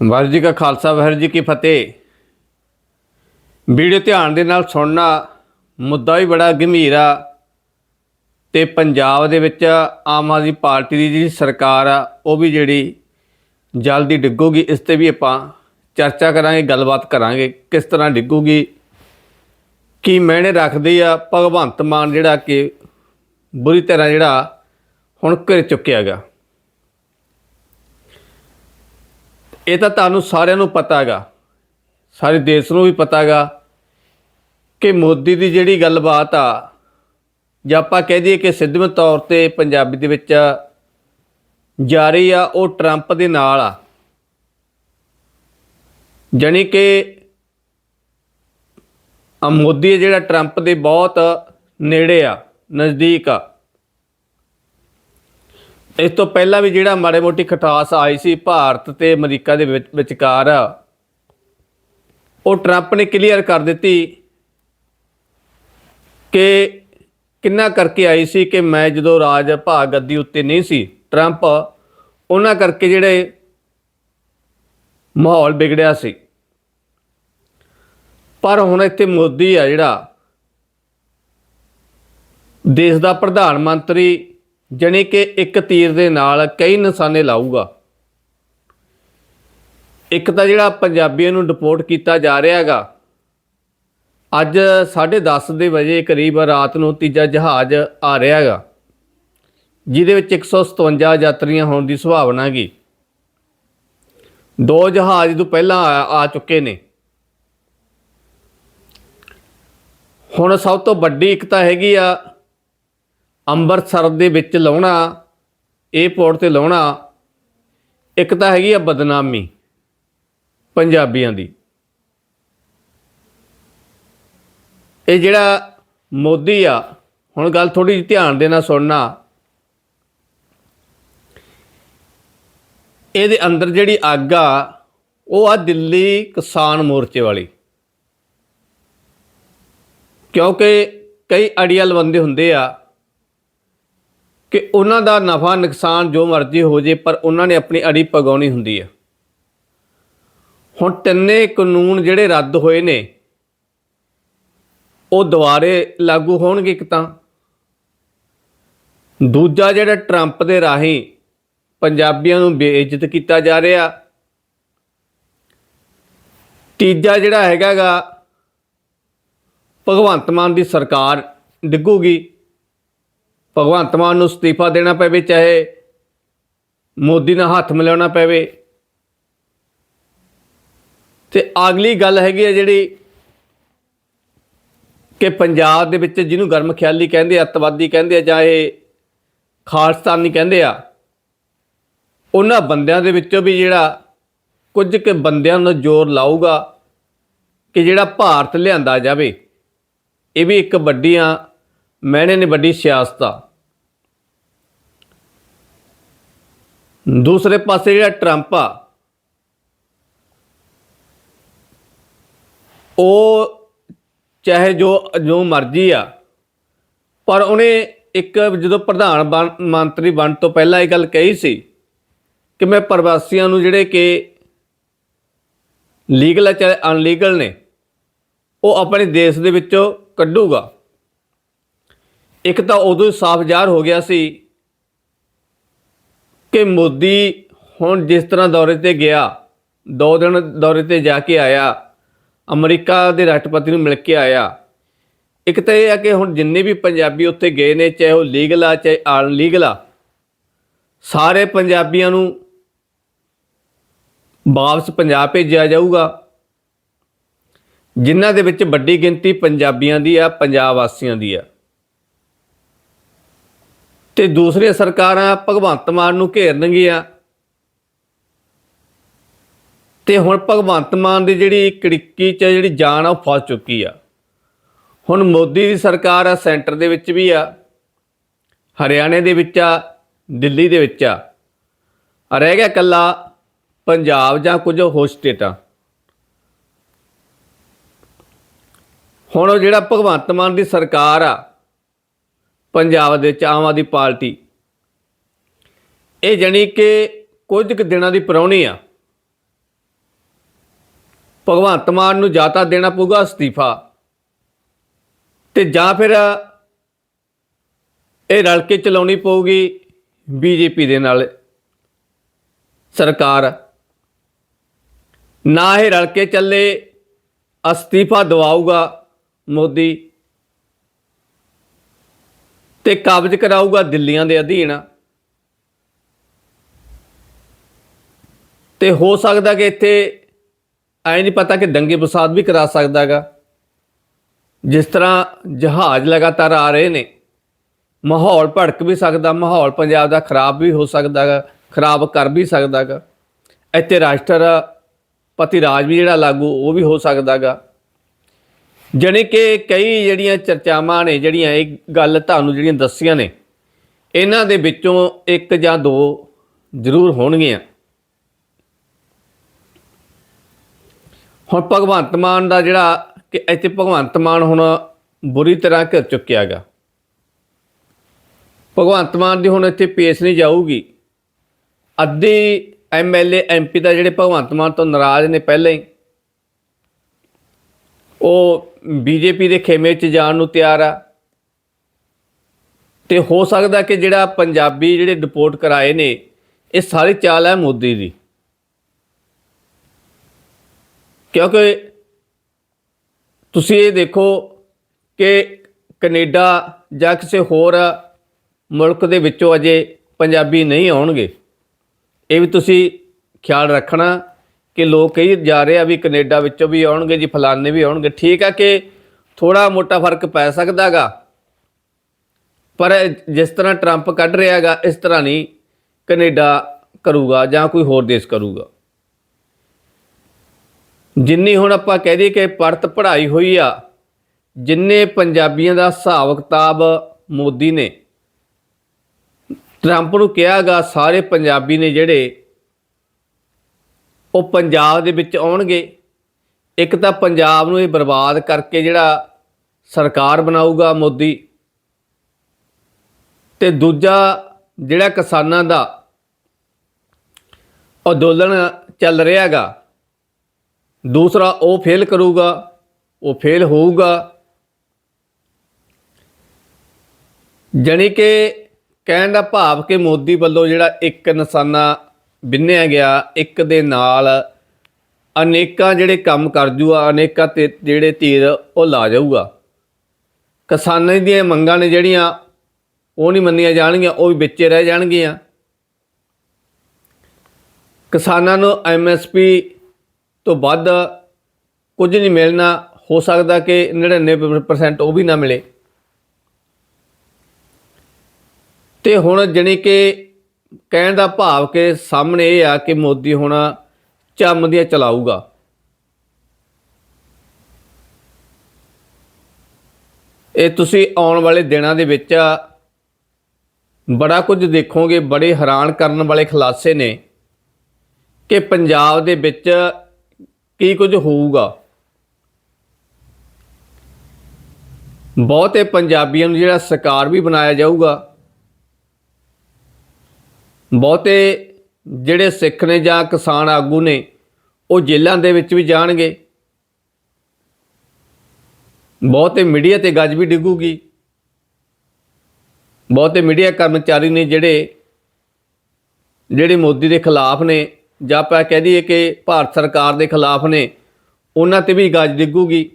ਵਾਹਿਗੁਰੂ ਜੀ ਕਾ ਖਾਲਸਾ, ਵਾਹਿਗੁਰੂ ਜੀ ਕੀ ਫਤਿਹ। ਵੀਡੀਓ ਧਿਆਨ ਦੇ ਨਾਲ ਸੁਣਨਾ ਮੁੱਦਾ ਵੀ ਬੜਾ ਗੰਭੀਰ ਆ ਤੇ ਪੰਜਾਬ ਦੇ ਵਿੱਚ ਆਮ ਆਦਮੀ ਪਾਰਟੀ ਦੀ ਜਿਹੜੀ ਸਰਕਾਰ ਆ, ਉਹ ਵੀ ਜਿਹੜੀ ਜਲਦੀ ਡਿੱਗੂਗੀ, ਇਸ ਤੇ ਵੀ ਆਪਾਂ ਚਰਚਾ ਕਰਾਂਗੇ, ਗੱਲਬਾਤ ਕਰਾਂਗੇ, ਕਿਸ ਤਰ੍ਹਾਂ ਡਿੱਗੂਗੀ, ਕੀ ਮੈਨੇ ਰੱਖਦੀ ਆ, ਭਗਵੰਤ ਮਾਨ ਜਿਹੜਾ ਕਿ ਬੁਰੀ ਤਰ੍ਹਾਂ ਜਿਹੜਾ ਹੁਣ ਘਿਰ ਚੁੱਕਿਆ ਗਿਆ। ਇਹ ਤਾਂ ਤੁਹਾਨੂੰ ਸਾਰਿਆਂ ਨੂੰ ਪਤਾ ਹੈਗਾ। ਸਾਰੇ ਦੇਸ਼ ਨੂੰ ਵੀ ਪਤਾ ਹੈਗਾ ਕਿ ਮੋਦੀ ਦੀ ਜਿਹੜੀ ਗੱਲਬਾਤ ਆ, ਜਾਂ ਆਪਾਂ ਕਹਿ ਦਈਏ ਕਿ ਸਿੱਧਵੇਂ ਤੌਰ ਤੇ ਪੰਜਾਬੀ ਦੇ ਵਿੱਚ ਜਾਰੀ ਆ, ਉਹ ਟਰੰਪ ਦੇ ਨਾਲ ਆ। ਜਾਣੀ ਕਿ ਮੋਦੀ ਜਿਹੜਾ ਟਰੰਪ ਦੇ ਬਹੁਤ ਨੇੜੇ ਆ, ਨਜ਼ਦੀਕ ਆ। ਇਸ ਤੋਂ ਪਹਿਲਾਂ ਵੀ ਜਿਹੜਾ ਮਾੜੇ ਮੋਟੀ ਖਟਾਸ ਆਈ ਸੀ ਭਾਰਤ ਤੇ ਅਮਰੀਕਾ ਦੇ ਵਿੱਚ ਵਿਚਕਾਰ, ਉਹ ਟਰੰਪ ਨੇ ਕਲੀਅਰ ਕਰ ਦਿੱਤੀ ਕਿ ਕਿੰਨਾ ਕਰਕੇ ਆਈ ਸੀ ਕਿ ਮੈਂ ਜਦੋਂ ਰਾਜ ਭਾਗ ਗੱਦੀ ਉੱਤੇ ਨਹੀਂ ਸੀ, ਟਰੰਪ ਉਹਨਾਂ ਕਰਕੇ ਜਿਹੜੇ ਮਾਹੌਲ ਵਿਗੜਿਆ ਸੀ। ਪਰ ਹੁਣ ਇੱਥੇ ਮੋਦੀ ਆ ਜਿਹੜਾ ਦੇਸ਼ ਦਾ ਪ੍ਰਧਾਨ ਮੰਤਰੀ ਜਣੇ ਕਿ ਇੱਕ ਤੀਰ ਦੇ ਨਾਲ ਕਈ ਨਿਸ਼ਾਨੇ ਲਾਊਗਾ। ਇੱਕ ਤਾਂ ਜਿਹੜਾ ਪੰਜਾਬੀਆਂ ਨੂੰ ਡਿਪੋਰਟ ਕੀਤਾ ਜਾ ਰਿਹਾ ਹੈਗਾ, ਅੱਜ 10:30 ਦੇ ਵਜੇ ਕਰੀਬ ਰਾਤ ਨੂੰ ਤੀਜਾ ਜਹਾਜ਼ ਆ ਰਿਹਾ ਹੈਗਾ, ਜਿਹਦੇ ਵਿੱਚ 157 ਯਾਤਰੀਆਂ ਹੋਣ ਦੀ ਸੰਭਾਵਨਾ ਹੈਗੀ। ਦੋ ਜਹਾਜ਼ ਤੋਂ ਪਹਿਲਾਂ ਆ ਆ ਚੁੱਕੇ ਨੇ। ਹੁਣ ਸਭ ਤੋਂ ਵੱਡੀ ਇੱਕ ਤਾਂ ਹੈਗੀ ਆ ਅੰਮ੍ਰਿਤਸਰ ਦੇ ਵਿੱਚ ਲਾਉਣਾ 에어ਪੋਰਟ ਤੇ ਲਾਉਣਾ, ਇੱਕ ਤਾਂ ਹੈਗੀ ਆ ਬਦਨਾਮੀ ਪੰਜਾਬੀਆਂ ਦੀ। ਇਹ ਜਿਹੜਾ ਮੋਦੀ ਆ, ਹੁਣ ਗੱਲ ਥੋੜੀ ਜਿਹੀ ਧਿਆਨ ਦੇ ਨਾਲ ਸੁਣਨਾ। ਇਹਦੇ ਅੰਦਰ ਜਿਹੜੀ ਅੱਗ ਆ, ਉਹ ਆ ਦਿੱਲੀ ਕਿਸਾਨ ਮੋਰਚੇ ਵਾਲੀ। ਕਿਉਂਕਿ ਕਈ ਅੜੀਅਲ ਬੰਦੇ ਹੁੰਦੇ ਆ ਕਿ ਉਹਨਾਂ ਦਾ ਨਫਾ ਨੁਕਸਾਨ ਜੋ ਮਰਜ਼ੀ ਹੋ ਜੇ, ਪਰ ਉਹਨਾਂ ਨੇ ਆਪਣੀ ਅੜੀ ਪਗਾਉਣੀ ਹੁੰਦੀ ਹੈ ਹੁਣ ਤਿੰਨੇ ਕਾਨੂੰਨ ਜਿਹੜੇ ਰੱਦ ਹੋਏ ਨੇ, ਉਹ ਦੁਬਾਰੇ ਲਾਗੂ ਹੋਣਗੇ ਇੱਕ ਤਾਂ। ਦੂਜਾ ਜਿਹੜਾ ਟਰੰਪ ਦੇ ਰਾਹੀਂ ਪੰਜਾਬੀਆਂ ਨੂੰ ਬੇਇੱਜ਼ਤ ਕੀਤਾ ਜਾ ਰਿਹਾ। ਤੀਜਾ ਜਿਹੜਾ ਹੈਗਾਗਾ, ਭਗਵੰਤ ਮਾਨ ਦੀ ਸਰਕਾਰ ਡਿੱਗੂਗੀ। ਭਗਵੰਤ ਮਾਨ ਨੂੰ ਅਸਤੀਫਾ ਦੇਣਾ ਪਵੇ, ਚਾਹੇ ਮੋਦੀ ਨਾਲ ਹੱਥ ਮਿਲਾਉਣਾ ਪਵੇ। ਤੇ ਅਗਲੀ ਗੱਲ ਹੈਗੀ ਹੈ ਜਿਹੜੀ ਕਿ ਪੰਜਾਬ ਦੇ ਵਿੱਚ ਜਿਹਨੂੰ ਗਰਮ ਖਿਆਲੀ ਕਹਿੰਦੇ ਆ, ਅੱਤਵਾਦੀ ਕਹਿੰਦੇ ਆ, ਜਾਂ ਇਹ ਖਾਲਸਤਾਨੀ ਕਹਿੰਦੇ ਆ, ਉਹਨਾਂ ਬੰਦਿਆਂ ਦੇ ਵਿੱਚੋਂ ਵੀ ਜਿਹੜਾ ਕੁਝ ਕੁ ਬੰਦਿਆਂ ਨੂੰ ਜ਼ੋਰ ਲਾਊਗਾ ਕਿ ਜਿਹੜਾ ਭਾਰਤ ਲਿਆਂਦਾ ਜਾਵੇ। ਇਹ ਵੀ ਇੱਕ ਵੱਡੀਆਂ ਮਹਿਣੇ ਨੇ ਵੱਡੀ ਸਿਆਸਤ ਆ। ਦੂਸਰੇ ਪਾਸੇ ਜਿਹੜਾ ਟਰੰਪ ਆ, ਉਹ ਚਾਹੇ ਜੋ ਜੋ ਮਰਜ਼ੀ ਆ, ਪਰ ਉਹਨੇ ਇੱਕ ਜਦੋਂ ਪ੍ਰਧਾਨ ਬਣ- ਮੰਤਰੀ ਬਣਨ ਤੋਂ ਪਹਿਲਾਂ ਇਹ ਗੱਲ ਕਹੀ ਸੀ ਕਿ ਮੈਂ ਪ੍ਰਵਾਸੀਆਂ ਨੂੰ ਜਿਹੜੇ ਕਿ ਲੀਗਲ ਹੈ ਚਾਹੇ ਅਨਲੀਗਲ ਨੇ, ਉਹ ਆਪਣੇ ਦੇਸ਼ ਦੇ ਵਿੱਚੋਂ ਕੱਢੂਗਾ। ਇੱਕ ਤਾਂ ਉਦੋਂ ਹੀ ਸਾਫ਼ ਜ਼ਾਹਰ ਹੋ ਗਿਆ ਸੀ ਕਿ ਮੋਦੀ ਹੁਣ ਜਿਸ ਤਰ੍ਹਾਂ ਦੌਰੇ ਤੇ ਗਿਆ, ਦੋ ਦਿਨ ਦੌਰੇ ਤੇ ਜਾ ਕੇ ਆਇਆ, ਅਮਰੀਕਾ ਦੇ ਰਾਸ਼ਟਰਪਤੀ ਨੂੰ ਮਿਲ ਕੇ ਆਇਆ। ਇੱਕ ਤਾਂ ਇਹ ਆ ਕਿ ਹੁਣ ਜਿੰਨੇ ਵੀ ਪੰਜਾਬੀ ਉੱਥੇ ਗਏ ਨੇ, ਚਾਹੇ ਉਹ ਲੀਗਲ ਆ, ਚਾਹੇ ਅਨਲੀਗਲ ਆ, ਸਾਰੇ ਪੰਜਾਬੀਆਂ ਨੂੰ ਵਾਪਸ ਪੰਜਾਬ ਭੇਜਿਆ ਜਾਊਗਾ। ਜਿਨ੍ਹਾਂ ਦੇ ਵਿੱਚ ਵੱਡੀ ਗਿਣਤੀ ਪੰਜਾਬੀਆਂ ਦੀ ਆ, ਪੰਜਾਬ ਵਾਸੀਆਂ ਦੀ ਆ। ਤੇ ਦੂਸਰੀਆਂ ਸਰਕਾਰਾਂ ਭਗਵੰਤ ਮਾਨ ਨੂੰ ਘੇਰਨਗੀਆਂ। ਤੇ ਹੁਣ ਭਗਵੰਤ ਮਾਨ ਦੀ ਜਿਹੜੀ ਕੜਿੱਕੀ ਚ ਜਿਹੜੀ ਜਾਨ ਆ, ਉਹ ਫਸ ਚੁੱਕੀ ਆ। ਹੁਣ ਮੋਦੀ ਦੀ ਸਰਕਾਰ ਆ, ਸੈਂਟਰ ਦੇ ਵਿੱਚ ਵੀ ਆ, ਹਰਿਆਣੇ ਦੇ ਵਿੱਚ ਆ, ਦਿੱਲੀ ਦੇ ਵਿੱਚ ਆ। ਆ ਰਹਿ ਗਿਆ ਕੱਲਾ ਪੰਜਾਬ ਜਾਂ ਕੁਝ ਹੋਰ ਸਟੇਟਾਂ। ਹੁਣ ਉਹ ਜਿਹੜਾ ਭਗਵੰਤ ਮਾਨ ਦੀ ਸਰਕਾਰ ਆ ਪੰਜਾਬ ਦੇ ਵਿੱਚ ਆਮ ਆਦਮੀ ਪਾਰਟੀ। ਇਹ ਜਾਣੀ ਕਿ ਕੁਝ ਕੁ ਦਿਨਾਂ ਦੀ ਪਰੌਣੀ ਆ। ਭਗਵੰਤ ਮਾਨ ਨੂੰ ਜਾਂ ਤਾਂ ਦੇਣਾ ਪਊਗਾ ਅਸਤੀਫਾ। ਤੇ ਜਾਂ ਫਿਰ ਇਹ ਰਲ ਕੇ ਚਲਾਉਣੀ ਪਊਗੀ ਬੀਜੇਪੀ ਦੇ ਨਾਲ ਸਰਕਾਰ। ਨਾ ਇਹ ਰਲ ਕੇ ਚੱਲੇ, ਅਸਤੀਫਾ ਦਵਾਊਗਾ ਮੋਦੀ। ਤੇ ਕਬਜ਼ ਕਰਾਊਗਾ ਦਿੱਲੀਆਂ ਦੇ ਅਧੀਨ। ਤੇ ਹੋ ਸਕਦਾ ਕਿ ਇੱਥੇ ਐ ਨਹੀਂ ਪਤਾ ਕਿ ਦੰਗੇ ਫਸਾਦ ਵੀ ਕਰਾ ਸਕਦਾਗਾ ਜਿਸ ਤਰ੍ਹਾਂ ਜਹਾਜ਼ ਲਗਾਤਾਰ ਆ ਰਹੇ ਨੇ, ਮਾਹੌਲ ਭੜਕ ਵੀ ਸਕਦਾ, ਮਾਹੌਲ ਪੰਜਾਬ ਦਾ ਖਰਾਬ ਵੀ ਹੋ ਸਕਦਾਗਾ ਖਰਾਬ ਕਰ ਵੀ ਸਕਦਾਗਾ ਇੱਥੇ ਰਾਸ਼ਟਰਪਤੀ ਰਾਜ ਵੀ ਜਿਹੜਾ ਲਾਗੂ ਉਹ ਵੀ ਹੋ ਸਕਦਾਗਾ ਜਾਣੀ ਕਿ ਕਈ ਜਿਹੜੀਆਂ ਚਰਚਾਵਾਂ ਨੇ, ਜਿਹੜੀਆਂ ਇਹ ਗੱਲ ਤੁਹਾਨੂੰ ਜਿਹੜੀਆਂ ਦੱਸੀਆਂ ਨੇ, ਇਹਨਾਂ ਦੇ ਵਿੱਚੋਂ ਇੱਕ ਜਾਂ ਦੋ ਜ਼ਰੂਰ ਹੋਣਗੀਆਂ। ਹੁਣ ਭਗਵੰਤ ਮਾਨ ਦਾ ਜਿਹੜਾ ਕਿ ਇੱਥੇ ਭਗਵੰਤ ਮਾਨ ਹੁਣ ਬੁਰੀ ਤਰ੍ਹਾਂ ਘਿਰ ਚੁੱਕਿਆ ਹੈਗਾ। ਭਗਵੰਤ ਮਾਨ ਦੀ ਹੁਣ ਇੱਥੇ ਪੇਸ਼ ਨਹੀਂ ਜਾਊਗੀ। ਅੱਧੀ ਐਮਐਲਏ ਐਮਪੀ ਦਾ ਜਿਹੜੇ ਭਗਵੰਤ ਮਾਨ ਤੋਂ ਨਾਰਾਜ਼ ਨੇ ਪਹਿਲਾਂ ਹੀ। ਉਹ ਬੀਜੇਪੀ ਦੇ ਖੇਮੇ 'ਚ ਜਾਣ ਨੂੰ ਤਿਆਰ ਆ। ਤੇ ਹੋ ਸਕਦਾ ਕਿ ਜਿਹੜਾ ਪੰਜਾਬੀ ਜਿਹੜੇ ਡਿਪੋਰਟ ਕਰਾਏ ਨੇ, ਇਹ ਸਾਰੀ ਚਾਲ ਹੈ ਮੋਦੀ ਦੀ। ਕਿਉਂਕਿ ਤੁਸੀਂ ਇਹ ਦੇਖੋ ਕਿ ਕੈਨੇਡਾ ਜਾਂ ਕਿਸੇ ਹੋਰ ਮੁਲਕ ਦੇ ਵਿੱਚੋਂ ਅਜੇ ਪੰਜਾਬੀ ਨਹੀਂ ਆਉਣਗੇ। ਇਹ ਵੀ ਤੁਸੀਂ ਖਿਆਲ ਰੱਖਣਾ। ਕਿ ਲੋਕ ਕਹੀ ਜਾ ਰਹੇ ਆ ਵੀ ਕੈਨੇਡਾ ਵਿੱਚੋਂ ਵੀ ਆਉਣਗੇ ਜੀ ਫਲਾਨੇ ਵੀ ਆਉਣਗੇ। ਠੀਕ ਆ ਕਿ ਥੋੜਾ ਮੋਟਾ ਫ਼ਰਕ ਪੈ ਸਕਦਾਗਾ ਪਰ ਜਿਸ ਤਰ੍ਹਾਂ ਟਰੰਪ ਕੱਢ ਰਿਹਾਗਾ ਇਸ ਤਰ੍ਹਾਂ ਨਹੀਂ ਕੈਨੇਡਾ ਕਰੂਗਾ ਜਾਂ ਕੋਈ ਹੋਰ ਦੇਸ਼ ਕਰੂਗਾ। ਜਿੰਨੀ ਹੁਣ ਆਪਾਂ ਕਹਿ ਦਈਏ ਕਿ ਪੜਤ ਪੜ੍ਹਾਈ ਹੋਈ ਆ, ਜਿੰਨੇ ਪੰਜਾਬੀਆਂ ਦਾ ਹਿਸਾਬ ਕਿਤਾਬ ਮੋਦੀ ਨੇ ਟਰੰਪ ਨੂੰ ਕਿਹਾਗਾ ਸਾਰੇ ਪੰਜਾਬੀ ਨੇ ਜਿਹੜੇ ਉਹ ਪੰਜਾਬ ਦੇ ਵਿੱਚ ਆਉਣਗੇ। ਇੱਕ ਤਾਂ ਪੰਜਾਬ ਨੂੰ ਇਹ ਬਰਬਾਦ ਕਰਕੇ ਜਿਹੜਾ ਸਰਕਾਰ ਬਣਾਊਗਾ ਮੋਦੀ ਤੇ ਦੂਜਾ ਜਿਹੜਾ ਕਿਸਾਨਾਂ ਦਾ ਅੰਦੋਲਨ ਚੱਲ ਰਿਹਾਗਾ, ਦੂਸਰਾ ਉਹ ਫੇਲ ਕਰੂਗਾ, ਉਹ ਫੇਲ ਹੋਊਗਾ। ਜਾਣੀ ਕਿ ਕਹਿਣ ਦਾ ਭਾਵ ਕਿ ਮੋਦੀ ਵੱਲੋਂ ਜਿਹੜਾ ਇੱਕ ਨਿਸ਼ਾਨਾ ਬਿੰਨਿਆ ਗਿਆ, ਇੱਕ ਦੇ ਨਾਲ ਅਨੇਕਾਂ ਜਿਹੜੇ ਕੰਮ ਕਰ ਜੂਆ ਅਨੇਕਾਂ ਤੇ ਜਿਹੜੇ ਤੀਰ ਉਹ ਲਾ ਜਾਊਗਾ। ਕਿਸਾਨਾਂ ਦੀਆਂ ਮੰਗਾਂ ਨੇ ਜਿਹੜੀਆਂ ਉਹ ਨਹੀਂ ਮੰਨੀਆਂ ਜਾਣਗੀਆਂ, ਉਹ ਵੀ ਵਿੱਚੇ ਰਹਿ ਜਾਣਗੀਆਂ। ਕਿਸਾਨਾਂ ਨੂੰ ਐਮਐਸਪੀ ਤੋਂ ਵੱਧ ਕੁਝ ਨਹੀਂ ਮਿਲਣਾ, ਹੋ ਸਕਦਾ ਕਿ 99% ਉਹ ਵੀ ਨਾ ਮਿਲੇ। ਤੇ ਹੁਣ ਜਣੀ ਕਿ ਕਹਿਣ ਦਾ ਭਾਵ ਕਿ ਸਾਹਮਣੇ ਇਹ ਆ ਕਿ ਮੋਦੀ ਹੁਣ ਚੰਮ ਦੀਆਂ ਚਲਾਊਗਾ। ਇਹ ਤੁਸੀਂ ਆਉਣ ਵਾਲੇ ਦਿਨਾਂ ਦੇ ਵਿੱਚ ਬੜਾ ਕੁਝ ਦੇਖੋਗੇ, ਬੜੇ ਹੈਰਾਨ ਕਰਨ ਵਾਲੇ ਖੁਲਾਸੇ ਨੇ ਕਿ ਪੰਜਾਬ ਦੇ ਵਿੱਚ ਕੀ ਕੁਝ ਹੋਊਗਾ। ਬਹੁਤੇ ਪੰਜਾਬੀਆਂ ਨੂੰ ਜਿਹੜਾ ਸਰਕਾਰ ਵੀ ਬਣਾਇਆ ਜਾਊਗਾ ਬਹੁਤੇ ਜਿਹੜੇ ਸਿੱਖ ਨੇ ਜਾਂ ਕਿਸਾਨ ਆਗੂ ਨੇ, ਉਹ ਜੇਲ੍ਹਾਂ ਦੇ ਵਿੱਚ ਵੀ ਜਾਣਗੇ। ਬਹੁਤੇ ਮੀਡੀਆ ਤੇ ਗੱਜ ਵੀ ਡਿੱਗੂਗੀ। ਬਹੁਤੇ ਮੀਡੀਆ ਕਰਮਚਾਰੀ ਨੇ ਜਿਹੜੇ ਜਿਹੜੇ ਮੋਦੀ ਦੇ ਖਿਲਾਫ ਨੇ, ਜਾਂ ਆਪਾਂ ਕਹਿ ਦਈਏ ਕਿ ਭਾਰਤ ਸਰਕਾਰ ਦੇ ਖਿਲਾਫ ਨੇ, ਉਹਨਾਂ ਤੇ ਵੀ ਗੱਜ ਡਿੱਗੂਗੀ।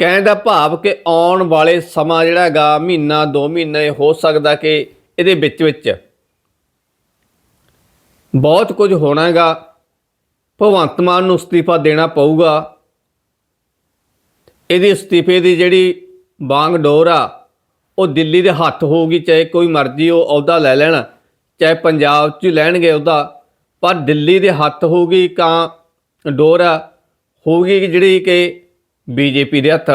ਕਹਿਣ ਦਾ ਭਾਵ ਕਿ ਆਉਣ ਵਾਲੇ ਸਮਾਂ ਜਿਹੜਾ ਹੈਗਾ, ਮਹੀਨਾ 2 ਮਹੀਨੇ, ਹੋ ਸਕਦਾ ਕਿ ਇਹਦੇ ਵਿੱਚ ਵਿੱਚ ਬਹੁਤ ਕੁਝ ਹੋਣਾਗਾ। ਭਗਵੰਤ ਮਾਨ ਨੂੰ ਅਸਤੀਫਾ ਦੇਣਾ ਪਊਗਾ। ਇਹਦੀ ਅਸਤੀਫੇ ਦੀ ਜਿਹੜੀ ਬਾਂਗ ਡੋਰ ਆ, ਉਹ ਦਿੱਲੀ ਦੇ ਹੱਥ ਹੋਊਗੀ, ਚਾਹੇ ਕੋਈ ਮਰਜ਼ੀ ਉਹ ਅਹੁਦਾ ਲੈ ਲੈਣ, ਚਾਹੇ ਪੰਜਾਬ 'ਚ ਲੈਣਗੇ ਉਹਦਾ ਪਰ ਦਿੱਲੀ ਦੇ ਹੱਥ ਹੋਊਗੀ ਕਾਂ ਡੋਰ ਆ, ਹੋਊਗੀ ਕਿ ਜਿਹੜੀ ਕਿ ਬੀਜੇਪੀ ਦੇ ਹੱਥ।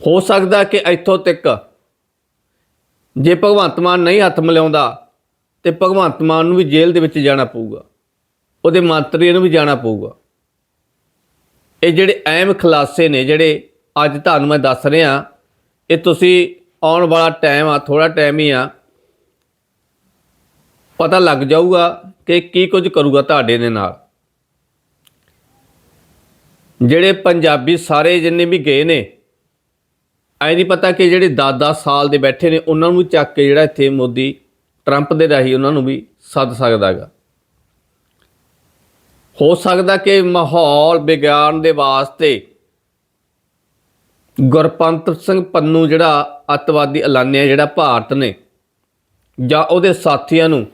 ਹੋ ਸਕਦਾ ਕਿ ਇੱਥੋਂ ਤੱਕ ਜੇ ਭਗਵੰਤ ਮਾਨ ਨਹੀਂ ਹੱਥ ਮਿਲਾਉਂਦਾ ਤੇ ਭਗਵੰਤ ਮਾਨ ਨੂੰ ਵੀ ਜੇਲ੍ਹ ਦੇ ਵਿੱਚ ਜਾਣਾ ਪਊਗਾ। ਉਹਦੇ ਮੰਤਰੀਆਂ ਨੂੰ ਵੀ ਜਾਣਾ ਪਊਗਾ। ਇਹ ਜਿਹੜੇ ਅਹਿਮ ਖੁਲਾਸੇ ਨੇ, ਜਿਹੜੇ ਅੱਜ ਤੁਹਾਨੂੰ ਮੈਂ ਦੱਸ ਰਿਹਾ, ਇਹ ਤੁਸੀਂ ਆਉਣ ਵਾਲਾ ਟਾਈਮ ਆ ਥੋੜਾ ਟਾਈਮ ਹੀ ਆ, ਪਤਾ ਲੱਗ ਜਾਊਗਾ ਕਿ ਕੀ ਕੁਝ ਕਰੂਗਾ ਤੁਹਾਡੇ ਦੇ ਨਾਲ। ਜਿਹੜੇ ਪੰਜਾਬੀ ਸਾਰੇ ਜਿੰਨੇ ਵੀ ਗਏ ਨੇ, ਐ ਨਹੀਂ ਪਤਾ ਕਿ ਜਿਹੜੇ 10-10 ਸਾਲ ਦੇ ਬੈਠੇ ਨੇ, ਉਹਨਾਂ ਨੂੰ ਚੱਕ ਕੇ ਜਿਹੜਾ ਇੱਥੇ ਮੋਦੀ ਟਰੰਪ ਦੇ ਰਾਹੀਂ ਉਹਨਾਂ ਨੂੰ ਵੀ ਸੱਦ ਸਕਦਾ ਹੈਗਾ। ਹੋ ਸਕਦਾ ਕਿ ਮਾਹੌਲ ਵਿਗਿਆਨ ਦੇ ਵਾਸਤੇ ਗੁਰਪੰਤ ਸਿੰਘ ਪੰਨੂ ਜਿਹੜਾ ਅੱਤਵਾਦੀ ਐਲਾਨਿਆ ਜਿਹੜਾ ਭਾਰਤ ਨੇ, ਜਾਂ ਉਹਦੇ ਸਾਥੀਆਂ ਨੂੰ,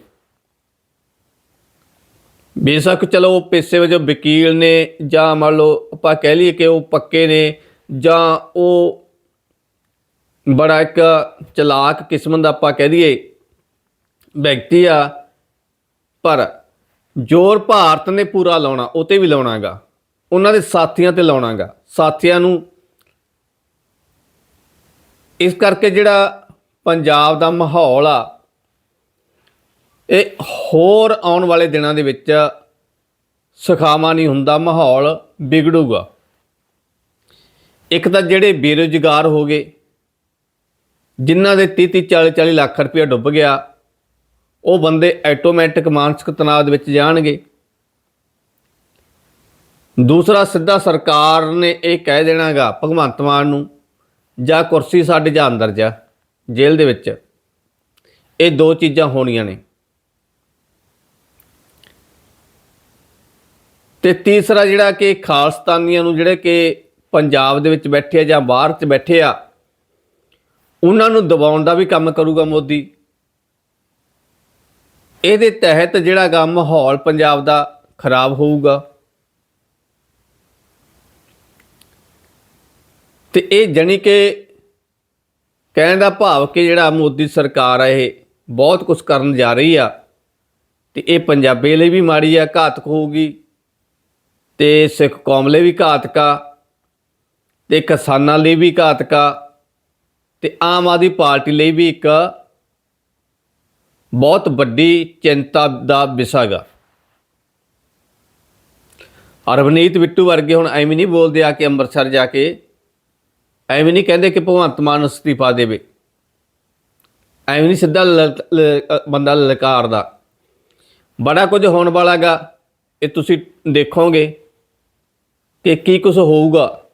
ਬੇਸ਼ੱਕ ਚਲੋ ਉਹ ਪੇਸ਼ੇ ਵਜੋਂ ਵਕੀਲ ਨੇ, ਜਾਂ ਮੰਨ ਲਓ ਆਪਾਂ ਕਹਿ ਲਈਏ ਕਿ ਉਹ ਪੱਕੇ ਨੇ, ਜਾਂ ਉਹ ਬੜਾ ਇੱਕ ਚਲਾਕ ਕਿਸਮ ਦਾ ਆਪਾਂ ਕਹਿ ਦਈਏ ਵਿਅਕਤੀ ਆ, ਪਰ ਜ਼ੋਰ ਭਾਰਤ ਨੇ ਪੂਰਾ ਲਾਉਣਾ ਉਹ ਤੇ ਵੀ ਲਾਉਣਾਗਾ। ਉਹਨਾਂ ਦੇ ਸਾਥੀਆਂ ਤੇ ਲਾਉਣਾਗਾ। ਸਾਥੀਆਂ ਨੂੰ ਇਸ ਕਰਕੇ ਜਿਹੜਾ ਪੰਜਾਬ ਦਾ ਮਾਹੌਲ ਆ, ਇਹ ਹੋਰ ਆਉਣ ਵਾਲੇ ਦਿਨਾਂ ਦੇ ਵਿੱਚ ਸੁਖਾਵਾਂ ਨਹੀਂ ਹੁੰਦਾ, ਮਾਹੌਲ ਵਿਗੜੂਗਾ। ਇੱਕ ਤਾਂ ਜਿਹੜੇ ਬੇਰੁਜ਼ਗਾਰ ਹੋ ਗਏ, ਜਿਨ੍ਹਾਂ ਦੇ 30 30 40 40 ਲੱਖ ਰੁਪਏ ਡੁੱਬ ਗਿਆ ਉਹ ਬੰਦੇ ਆਟੋਮੈਟਿਕ ਮਾਨਸਿਕ ਤਣਾਅ ਦੇ ਵਿੱਚ ਜਾਣਗੇ। ਦੂਸਰਾ, ਸਿੱਧਾ ਸਰਕਾਰ ਨੇ ਇਹ ਕਹਿ ਦੇਣਾਗਾ, ਭਗਵੰਤ ਮਾਨ ਨੂੰ, ਜਾਂ ਕੁਰਸੀ ਸਾਡੇ ਜਾਂ ਅੰਦਰ ਜਾ, ਜੇਲ੍ਹ ਦੇ ਵਿੱਚ। ਇਹ ਦੋ ਚੀਜ਼ਾਂ ਹੋਣੀਆਂ ਨੇ। ਤੇ ਤੀਸਰਾ ਜਿਹੜਾ ਕਿ ਖਾਲਸਤਾਨੀਆਂ ਨੂੰ ਜਿਹੜੇ ਕਿ ਪੰਜਾਬ ਦੇ ਵਿੱਚ ਬੈਠੇ ਆ ਜਾਂ ਬਾਹਰ 'ਚ ਬੈਠੇ ਆ, ਉਹਨਾਂ ਨੂੰ ਦਬਾਉਣ ਦਾ ਵੀ ਕੰਮ ਕਰੂਗਾ ਮੋਦੀ। ਇਹਦੇ ਤਹਿਤ ਜਿਹੜਾ ਗਾ ਮਾਹੌਲ ਪੰਜਾਬ ਦਾ ਖਰਾਬ ਹੋਊਗਾ। ਤੇ ਇਹ ਜਣੀ ਕਿ ਕਹਿਣ ਦਾ ਭਾਵ ਕਿ ਜਿਹੜਾ ਮੋਦੀ ਸਰਕਾਰ ਆ, ਇਹ ਬਹੁਤ ਕੁਝ ਕਰਨ ਜਾ ਰਹੀ ਆ। ਤੇ ਇਹ ਪੰਜਾਬੀ ਲਈ ਵੀ ਮਾੜੀ ਆ, ਘਾਤਕ ਹੋਊਗੀ। ਤੇ ਸਿੱਖ ਕੌਮ ਲਈ ਵੀ ਘਾਤਕ ਆ। ਤੇ ਕਿਸਾਨਾਂ ਲਈ ਵੀ ਘਾਤਕ ਆ। ਤੇ ਆਮ ਆਦਮੀ ਪਾਰਟੀ ਲਈ ਵੀ ਇੱਕ ਬਹੁਤ ਵੱਡੀ ਚਿੰਤਾ ਦਾ ਵਿਸ਼ਾ ਗਾ ਅਰਵਨੀਤ ਬਿੱਟੂ ਵਰਗੇ ਹੁਣ ਐਵੇਂ ਨਹੀਂ ਬੋਲਦੇ ਆ ਕਿ ਅੰਮ੍ਰਿਤਸਰ ਜਾ ਕੇ, ਐਵੇਂ ਨਹੀਂ ਕਹਿੰਦੇ ਕਿ ਭਗਵੰਤ ਮਾਨ ਅਸਤੀਫਾ ਦੇਵੇ। ਐਵੇਂ ਨਹੀਂ ਸਿੱਧਾ ਲ- ਬੰਦਾ ਲਲਕਾਰਦਾ। ਬੜਾ ਕੁਝ ਹੋਣ ਵਾਲਾ ਗਾ ਇਹ ਤੁਸੀਂ ਦੇਖੋਗੇ ਕਿ ਕੀ ਕੁਝ ਹੋਊਗਾ।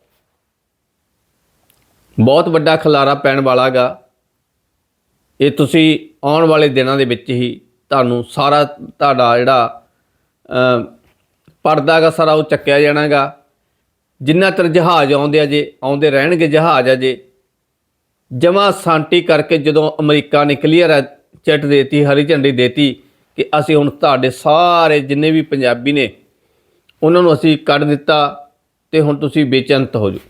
ਬਹੁਤ ਵੱਡਾ ਖਲਾਰਾ ਪੈਣ ਵਾਲਾ ਗਾ ਇਹ ਤੁਸੀਂ ਆਉਣ ਵਾਲੇ ਦਿਨਾਂ ਦੇ ਵਿੱਚ ਹੀ ਤੁਹਾਨੂੰ ਸਾਰਾ ਤੁਹਾਡਾ ਜਿਹੜਾ ਅ, ਪਰਦਾ ਗਾ ਸਾਰਾ ਉਹ ਚੱਕਿਆ ਜਾਣਾਗਾ ਜਿੰਨਾ ਚਿਰ ਜਹਾਜ਼ ਆਉਂਦੇ ਆ ਜੇ ਆਉਂਦੇ ਰਹਿਣਗੇ ਜਹਾਜ਼ ਅਜੇ ਜਮਾ ਸਾਂਟੀ ਕਰਕੇ ਜਦੋਂ ਅਮਰੀਕਾ ਨੇ ਕਲੀਅਰ ਚਿੱਟ ਦੇਤੀ ਹਰੀ ਝੰਡੀ ਦੇਤੀ ਕਿ ਅਸੀਂ ਹੁਣ ਤੁਹਾਡੇ ਸਾਰੇ ਜਿੰਨੇ ਵੀ ਪੰਜਾਬੀ ਨੇ ਉਹਨਾਂ ਨੂੰ ਅਸੀਂ ਕੱਢ ਦਿੱਤਾ ਤੇ ਹੁਣ ਤੁਸੀਂ ਬੇਚਿੰਤ ਹੋ ਜਾਓ।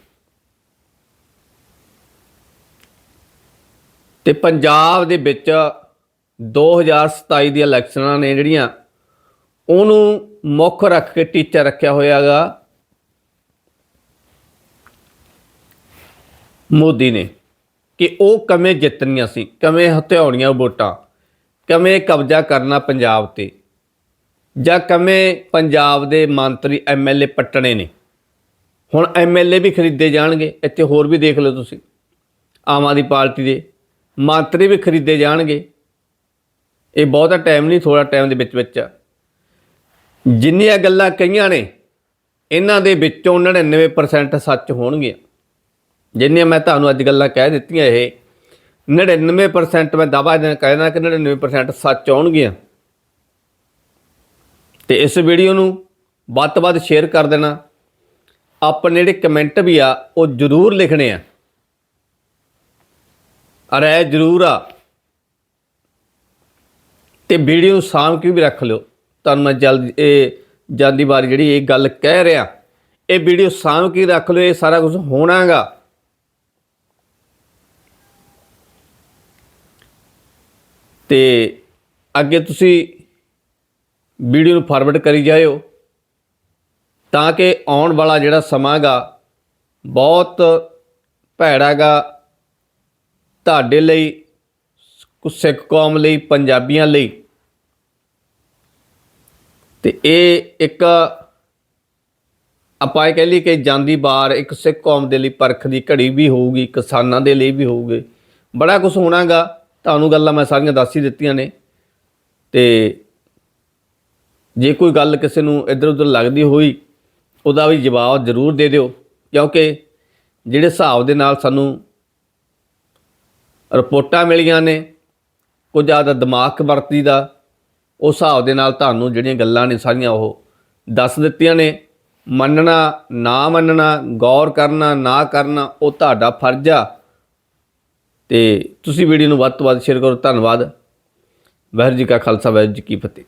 ਤੇ ਪੰਜਾਬ ਦੇ ਵਿੱਚ 2027 ਦੀਆਂ ਇਲੈਕਸ਼ਨਾਂ ਨੇ ਜਿਹੜੀਆਂ, ਉਹਨੂੰ ਮੁੱਖ ਰੱਖ ਕੇ ਟੀਚਾ ਰੱਖਿਆ ਹੋਇਆਗਾ ਮੋਦੀ ਨੇ, ਕਿ ਉਹ ਕਵੇਂ ਜਿੱਤਣੀਆਂ ਸੀ, ਕਵੇਂ ਹਥਿਆਉਣੀਆਂ ਵੋਟਾਂ, ਕਵੇਂ ਕਬਜ਼ਾ ਕਰਨਾ ਪੰਜਾਬ ਤੇ, ਜਾਂ ਕਵੇਂ ਪੰਜਾਬ ਦੇ ਮੰਤਰੀ ਐਮਐਲਏ ਪੱਟਣੇ ਨੇ। ਹੁਣ ਐਮਐਲਏ ਵੀ ਖਰੀਦੇ ਜਾਣਗੇ, ਇੱਥੇ ਹੋਰ ਵੀ ਦੇਖ ਲਓ ਤੁਸੀਂ, ਆਮ ਆਦਮੀ ਪਾਰਟੀ ਦੇ ਮੰਤਰੀ ਵੀ ਖਰੀਦੇ ਜਾਣਗੇ। ਇਹ ਬਹੁਤਾ ਟਾਈਮ ਨਹੀਂ ਥੋੜਾ ਟਾਈਮ ਦੇ ਵਿੱਚ ਵਿੱਚ ਆ। ਜਿੰਨੀਆਂ ਗੱਲਾਂ ਕਹੀਆਂ ਨੇ, ਇਹਨਾਂ ਦੇ ਵਿੱਚੋਂ 99% ਸੱਚ ਹੋਣਗੀਆਂ। ਜਿੰਨੀਆਂ ਮੈਂ ਤੁਹਾਨੂੰ ਅੱਜ ਗੱਲਾਂ ਕਹਿ ਦਿੱਤੀਆਂ ਇਹ 99% ਮੈਂ ਦਾਅਵਾ ਦੇ ਕਹਿਣਾ ਕਿ 99% ਸੱਚ ਆਉਣਗੀਆਂ। ਤੇ ਇਸ ਵੀਡੀਓ ਨੂੰ ਵੱਧ ਤੋਂ ਵੱਧ ਸ਼ੇਅਰ ਕਰ ਦੇਣਾ। ਆਪਣੇ ਜਿਹੜੇ ਕਮੈਂਟ ਵੀ ਆ, ਉਹ ਜ਼ਰੂਰ ਲਿਖਣੇ ਆ। ਅਰੇ ਜ਼ਰੂਰ ਆ। ਤੇ ਵੀਡੀਓ ਨੂੰ ਸਾਂਭ ਕੇ ਵੀ ਰੱਖ ਲਿਓ। ਤੁਹਾਨੂੰ ਮੈਂ ਜਲਦੀ, ਇਹ ਜਲਦੀ ਵਾਰ ਜਿਹੜੀ ਇਹ ਗੱਲ ਕਹਿ ਰਿਹਾ, ਇਹ ਵੀਡੀਓ ਸਾਂਭ ਕੇ ਰੱਖ ਲਿਓ, ਇਹ ਸਾਰਾ ਕੁਝ ਹੋਣਾਗਾ। ਤੇ ਅੱਗੇ ਤੁਸੀਂ ਵੀਡੀਓ ਨੂੰ ਫਾਰਵਰਡ ਕਰੀ ਜਾਇਓ, ਤਾਂ ਕਿ ਆਉਣ ਵਾਲਾ ਜਿਹੜਾ ਸਮਾਂ ਗਾ, ਬਹੁਤ ਭੈੜਾ ਗਾ ਤੁਹਾਡੇ ਲਈ ਕੁ- ਸਿੱਖ ਕੌਮ ਲਈ, ਪੰਜਾਬੀਆਂ ਲਈ। ਤੇ ਇਹ ਇੱਕ ਆਪਾਂ ਇਹ ਕਹਿ ਲਈ ਕਿ ਜਾਂਦੀ ਬਾਰ ਇੱਕ ਸਿੱਖ ਕੌਮ ਦੇ ਲਈ ਪਰਖ ਦੀ ਘੜੀ ਵੀ ਹੋਊਗੀ, ਕਿਸਾਨਾਂ ਦੇ ਲਈ ਵੀ ਹੋਊਗੀ। ਬੜਾ ਕੁਝ ਹੋਣਾਗਾ, ਤੁਹਾਨੂੰ ਗੱਲਾਂ ਮੈਂ ਸਾਰੀਆਂ ਦੱਸ ਹੀ ਦਿੱਤੀਆਂ ਨੇ। ਤੇ ਜੇ ਕੋਈ ਗੱਲ ਕਿਸੇ ਨੂੰ ਇੱਧਰ ਉੱਧਰ ਲੱਗਦੀ ਹੋਈ, ਉਹਦਾ ਵੀ ਜਵਾਬ ਜ਼ਰੂਰ ਦੇ ਦਿਓ। ਕਿਉਂਕਿ ਜਿਹੜੇ ਹਿਸਾਬ ਦੇ ਨਾਲ ਸਾਨੂੰ ਰਿਪੋਰਟਾਂ ਮਿਲੀਆਂ ਨੇ, ਕੁਝ ਜ਼ਿਆਦਾ ਦਿਮਾਗ ਵਰਤੀ ਦਾ, ਉਸ ਹਿਸਾਬ ਦੇ ਨਾਲ ਤੁਹਾਨੂੰ ਜਿਹੜੀਆਂ ਗੱਲਾਂ ਨੇ ਸਾਰੀਆਂ ਉਹ ਦੱਸ ਦਿੱਤੀਆਂ ਨੇ। ਮੰਨਣਾ, ਨਾ ਮੰਨਣਾ, ਗੌਰ ਕਰਨਾ, ਨਾ ਕਰਨਾ, ਉਹ ਤੁਹਾਡਾ ਫਰਜ਼ ਆ। ਤੇ ਤੁਸੀਂ ਵੀਡੀਓ ਨੂੰ ਵੱਧ ਤੋਂ ਵੱਧ ਸ਼ੇਅਰ ਕਰੋ। ਧੰਨਵਾਦ। ਵਾਹਿਗੁਰੂ ਜੀ ਕਾ ਖਾਲਸਾ, ਵਾਹਿਗੁਰੂ ਜੀ ਕੀ ਫਤਿਹ।